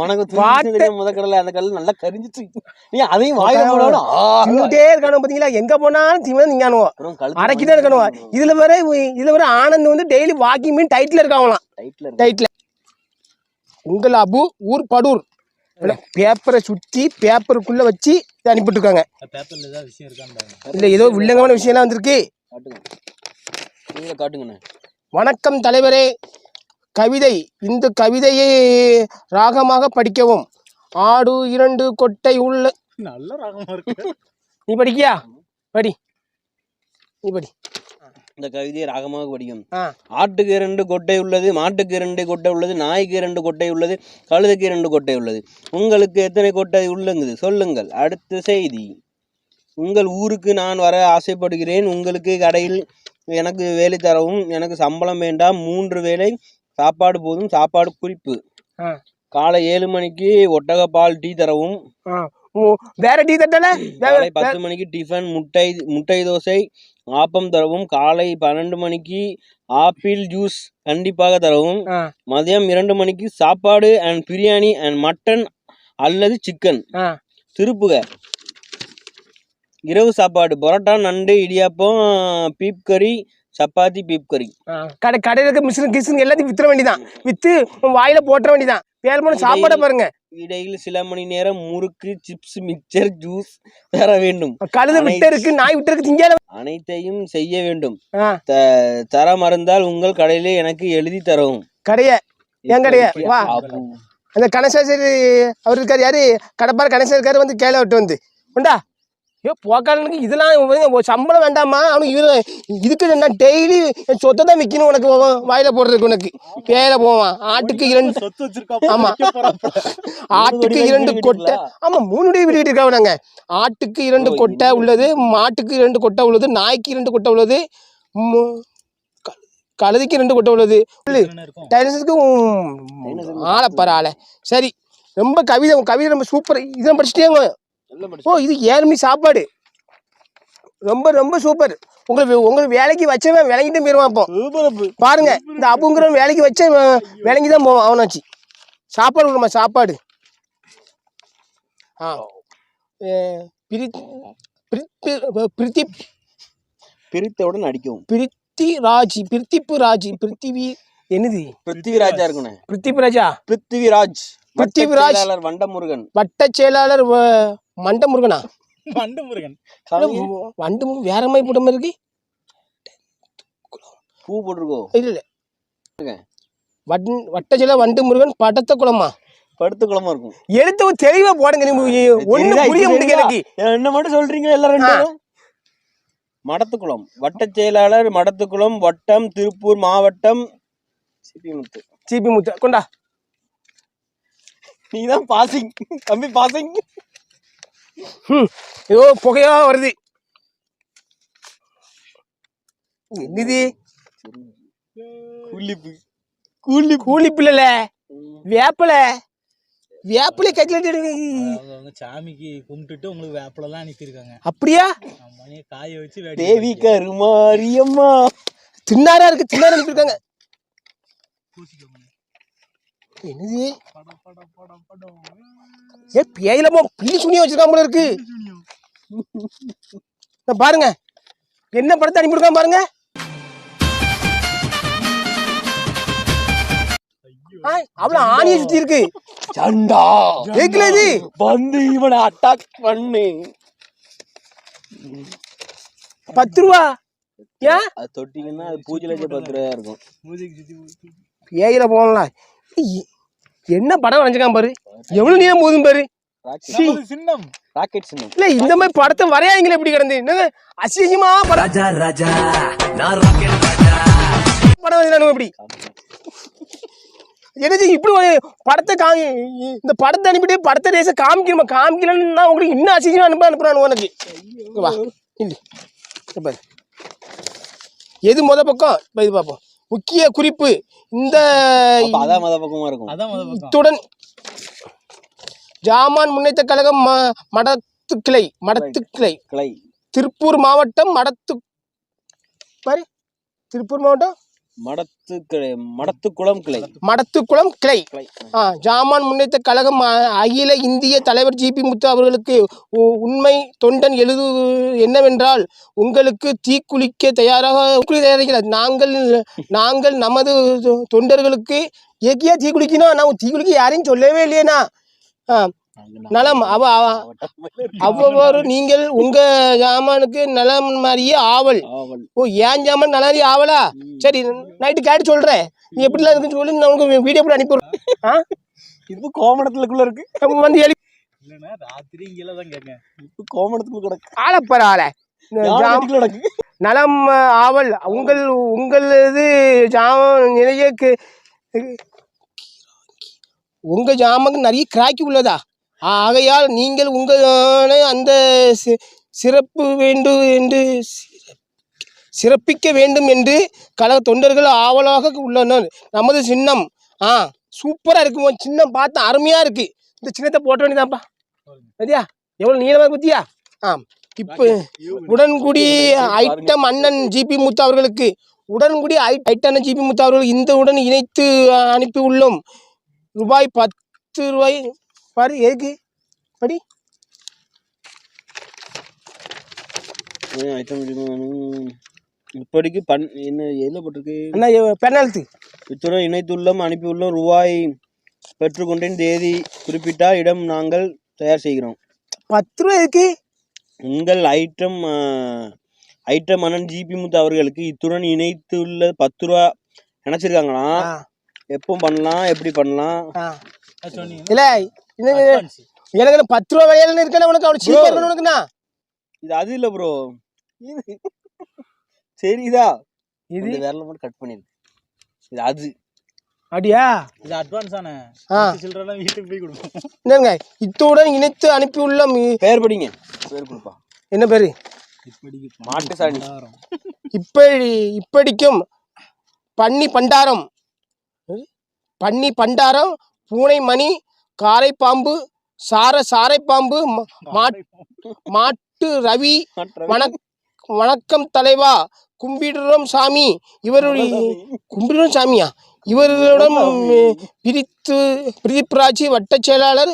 உனக்கு தெரியும் முத கடலை? அந்த கல் நல்லா கரிஞ்சிட்டு நீ அதையும் வாயில தின்னுட்டே இருக்கானு பாத்தீங்களா? எங்க போனாலும் திவன் திங்கானுவோ அப்புறம் கழுத்து அடக்கிட்டே இருக்கணும். இதுல வர இதுல வர ஆனந்த் வந்து டெய்லி வாக்கிங் மீன் டைட்ல இருக்காங்களாம். டைட்ல இருக்கு டைட்ல உங்கள் அபு ஊர் படூர். பேப்பரை சுத்தி பேப்பருக்குள்ள வச்சு இதை அனுப்பிட்டு இருக்காங்க பேப்பர்ல ஏதாவது விஷயம் இருக்கான்னு பாருங்க இல்ல ஏதோ வில்லங்கமான விஷயம்லாம் வந்திருக்கு. காட்டுங்க. நீங்களே காட்டுங்கண்ணே. வணக்கம் தலைவரே. கவிதை இந்த கவிதையை ராகமாக படிக்கவும். ஆடு இரண்டு கொட்டை உள்ள நல்ல ராகமா இருக்கு. நீ படிக்கியா? படி. நீ படி. இந்த கவிதையை ராகமாக படிக்கும் ஆட்டுக்கு இரண்டு கொட்டை உள்ளது மாட்டுக்கு இரண்டு கொட்டை உள்ளது நாய்க்கு இரண்டு கொட்டை உள்ளது கழுதைக்கு இரண்டு கொட்டை உள்ளது. உங்களுக்கு எத்தனை கொட்டை உள்ளங்குது? சொல்லுங்கள். அடுத்த செய்தி. உங்கள் ஊருக்கு நான் வர ஆசைப்படுகிறேன். உங்களுக்கு கடையில் எனக்கு வேலை தரவும் எனக்கு சம்பளம் வேண்டாம். மூன்று வேளை சாப்பாடு போதும் சாப்பாடு குறிப்பு. காலை ஏழு மணிக்கு ஒட்டகப்பால் டீ தரவும். வேற டீ தட்டல காலை பத்து மணிக்கு டிஃபன் முட்டை முட்டை தோசை ஆப்பம் தரவும். காலை பன்னெண்டு மணிக்கு ஆப்பிள் ஜூஸ் கண்டிப்பாக தரவும். மதியம் இரண்டு மணிக்கு சாப்பாடு அண்ட் பிரியாணி அண்ட் மட்டன் அல்லது சிக்கன். திருப்புக. இரவு சாப்பாடு. பரோட்டா நண்டு இடியாப்பம் பீப் கறி சப்பாத்தி பீப் கறி. கடை கடையில் இருக்க மிஷின் கிஷின் எல்லாத்தையும் வித்துற வேண்டியதான் வித்து வாயில போட்டுற வேண்டியதான் போன சாப்பாடை பாருங்க. இடையில் சில மணி நேரம் முறுக்கு சிப்ஸ் மிக்சர் ஜூஸ் தர வேண்டும். கழுத விட்டு இருக்கு நாய் விட்டு இருக்கு திங்கால அனைத்தையும் செய்ய வேண்டும். தர மறந்தால் உங்கள் கடையிலே எனக்கு எழுதி தரவும் கடைய என் கடைய வா. அந்த கணேசாசரி அவர் இருக்காரு யாரு? கடப்பார கணேசன் இருக்காரு வந்து கேள விட்டு வந்து. உண்டா? ஐயோ போக்காளனுக்கு இதெல்லாம் சம்பளம் வேண்டாமா? அவனுக்கு இது இதுக்கு நான் டெய்லி என் சொத்தை தான் விற்கணும் உனக்கு உன் வாயில போடுறதுக்கு உனக்கு. வேலை போவான். ஆட்டுக்கு இரண்டு ஆமா. ஆட்டுக்கு இரண்டு கொட்டை. ஆமா மூணு வீடு இருக்காங்க நாங்க ஆட்டுக்கு இரண்டு கொட்டை உள்ளது மாட்டுக்கு இரண்டு கொட்டை உள்ளது நாய்க்கு இரண்டு கொட்டை உள்ளது கழுதைக்கு ரெண்டு கொட்டை உள்ளது. டைனஸுக்கு ஆளை பாரு ஆளை. சரி ரொம்ப கவிதை கவிதை ரொம்ப சூப்பர் இதெல்லாம் படிச்சிட்டேங்க. ஓ இது ஏழு மணி சாப்பாடு. ரொம்ப ரொம்ப சூப்பர். உங்களுக்கு உங்களுக்கு வேலைக்கு வச்சவன் விளங்கிட்டு போயிடுவான் அப்போ. பாருங்க இந்த அப்புங்கிறவன் வேலைக்கு வச்ச விளங்கி தான் போவான் அவனாச்சு. சாப்பாடு கொடுமா சாப்பாடு. ஆ. பிரித்தி பிரித்தி பிரித்தவுடன் அடிக்கவும். பிரித்தி ராஜ் பிரித்திப்பு ராஜ் பிரித்திவி என்னது? பிருத்திவிராஜா ராஜா? பிருத்திவிராஜ். பிருத்திவிராஜ். செயலாளர் வண்டமுருகன். வட்ட செயலாளர் மண்ட முருகனா மண்டு முருகன் வண்டு முருகன் வேற மாதிரி போட்ட மாதிரி இருக்கு. பூ போட்டிருக்கோ? இல்ல இல்ல. வட் வட்ட செயலாளர் வண்டு முருகன் படத்த குளமா? படுத்து குளமா இருக்கும். எழுத்து தெளிவா போடுங்க நீ ஒண்ணு? புரிய முடியல? எனக்கு. என்ன மட்டும் சொல்றீங்க எல்லாரும்? மடத்துக்குளம் வட்ட செயலாளர் மடத்துக்குளம் வட்டம் திருப்பூர் மாவட்டம் சிபிமுத்து சிபி முத்து கொண்டா. நீதான் பாசிங் தம்பி பாசிங். ம் ஏதோ புகையா வருது. என்னது? குளிப்பு கூலி கூலி பிள்ளைல வேப்பில. வேப்பிலை கையில் சாமிக்கு கும்பிட்டுட்டு உங்களுக்கு வேப்பிலலாம் அனுப்பியிருக்காங்க. அப்படியா? காய வச்சு தேவி கருமாரியம்மா. தின்னாரா இருக்கு? தின்னாரா அனுப்பியிருக்காங்க. என்னது? ஏ பேயிலமா பில்லி சுனியா வச்சிருக்கான் போல இருக்கு. பாருங்க. என்ன படத்தை அனுப்பியிருக்கான் பாருங்க. அவ்வளவு ஆணியை சுத்தி இருக்கு. சண்டா கேக்கல இது? வந்து இவனை அட்டாக் பண்ணு. பத்து ரூபா? ஏன் அது தொட்டிங்கன்னா அது பூஜையில பத்து ரூபாயா இருக்கும். பேயில போகலாம் என்ன படம் வரைஞ்சிருக்கான் பாரு? எவ்வளவு நீளம் போதும் பாரு. சின்னம். ராக்கெட் சின்னம். இல்ல இந்த மாதிரி படத்தை வரையாங்களே எப்படி கிடந்து. என்னங்க அசிங்கமா படம்? படம் வரைஞ்சானுங்க இப்படி. என்னது இப்படி ஒரு படத்தை காமி இந்த படத்தை அனுப்பிட்டு படத்தை ரேச காமிக்கணுமா? காமிக்கலன்னா உங்களுக்கு இன்னும் அசிங்கமா அனுப்ப அனுப்புறானு உனக்கு. இங்க வா இல்லை இங்க பாரு. எது முத பக்கம்? இப்ப இது பார்ப்போம் முக்கிய குறிப்பு. இந்த அப்ப அதான் மத பக்கமா இருக்கும். அதான் முத பக்கம். இத்துடன் ஜாமான் முன்னேற்ற கழகம் ம- மடத்து கிளை மடத்து கிளை கிளை. திருப்பூர் மாவட்டம் மடத்து பாரு திருப்பூர் மாவட்டம் மடத்து கிளை மடத்துக்குளம் கிளை. மடத்துக்குளம் கிளை. ஜாமான் முன்னேற்ற கழகம் அகில இந்திய தலைவர் ஜிபி முத்து அவர்களுக்கு உண்மை தொண்டன் எழுது என்னவென்றால் உங்களுக்கு தீக்குளிக்க தயாராக தயாரிக்கிறார் நாங்கள் நாங்கள் நமது தொண்டர்களுக்கு ஏக்கியா தீக்குளிக்கணும் நான் தீக்குளிக்க யாரையும் சொல்லவே இல்லையேண்ணா ஆ நலம் அவ அவ- அவ்வளவு நீங்கள் உங்க ஜாமானுக்கு நலம் மாதிரியே ஆவல். ஓ ஏன் ஜாமான் மாதிரியே ஆவலா? சரி நைட்டு கேட்டு சொல்றேன்? நீ எப்படிலாம் இருக்குன்னு சொல்லி நான் உங்களுக்கு வீடியோ போட்டு அனுப்பிடுறேன் ஆ? இது கோமணத்துக்குள்ள இருக்கு. அப்ப வந்து எழுப்பி இல்லைன்னா ராத்திரி இங்கே தான் கேட்க இப்ப கோமணத்துக்குள்ள கிடக்கு. ஆளப்பர் ஆளை. கிடக்கு? நலம் ஆவல். உங்கள் உங்களது ஜாமம் நிறைய கு- உங்க ஜாமக்கு நிறைய கிராக்கி உள்ளதா? ஆகையால் நீங்கள் உங்கள் அந்த சிறப்பு வேண்டும் என்று சிறப்பிக்க வேண்டும் என்று கழக தொண்டர்கள் ஆவலாக உள்ளனர். நமது சின்னம் ஆ சூப்பராக இருக்கும் சின்னம். பார்த்தா அருமையாக இருக்குது இந்த சின்னத்தை போட்ட வேண்டியதாப்பா சரியா? எவ்வளோ நீளமாக குத்தியா ஆ இப்போ உடன்குடி ஐட்டம் அண்ணன் ஜிபி முத்து அவர்களுக்கு உடன்குடி ஐ- ஐட்டம் அண்ணன் ஜிபி முத்து அவர்கள் இந்த உடன் இணைத்து அனுப்பி உள்ளோம். ரூபாய் பத்து ரூபாய். பாரு ஏக்கு படி. ஐட்டம் இப்படிக்கு பண் என்ன எதில் போட்டிருக்கு? அண்ணா பெண்ணழுத்து இத்துடன் இணைத்துள்ளோம் அனுப்பியுள்ளோம். ரூபாய் பெற்றுக்கொண்டேன் தேதி குறிப்பிட்டால் இடம் நாங்கள் தயார் செய்கிறோம். பத்து ரூபாய் எதுக்கு? உங்கள் ஐட்டம் ஐட்டம் அண்ணன் ஜிபி முத்து அவர்களுக்கு இத்துடன் இணைத்துள்ள பத்து ரூபா நினச்சிருக்காங்களாம் ஆ, எப்போ பண்ணலாம்? எப்படி பண்ணலாம்? இல்ல எனக்கு பத்து ரூபா விலையில இருக்கேன் உனக்கு இருக்கணும் உனக்குண்ணா இது அது இல்லை ப்ரோ இது சரிதா இது. விரல மட்டும் கட் பண்ணிருக்கு இது அது. அப்படியா? இது அட்வான்ஸ் தானே. ஆ. சில்லறலாம் வீட்டுக்கு போய் கொடுப்போம். என்னங்க இத்துடன் இணைத்து அனுப்பியுள்ளோம் இ- பேர் படிங்க. பேர் கொடுப்பா. என்ன பேரு? இப்படிக்கு மாட்டு சாணி. இப்படி இப்படிக்கும் பன்னி பண்டாரம். பன்னி பண்டாரம் பூனை மணி காரைப்பாம்பு சார சாரைப்பாம்பு ம- மாட்- மாட்டு ரவி. வணக் வணக்கம் தலைவா கும்பிடுறோம் சாமி. இவருடைய கும்பிடுறோம் சாமியா? இவர்களுடன் பிரித்து பிரதீப் ராஜ் வட்டச் செயலாளர்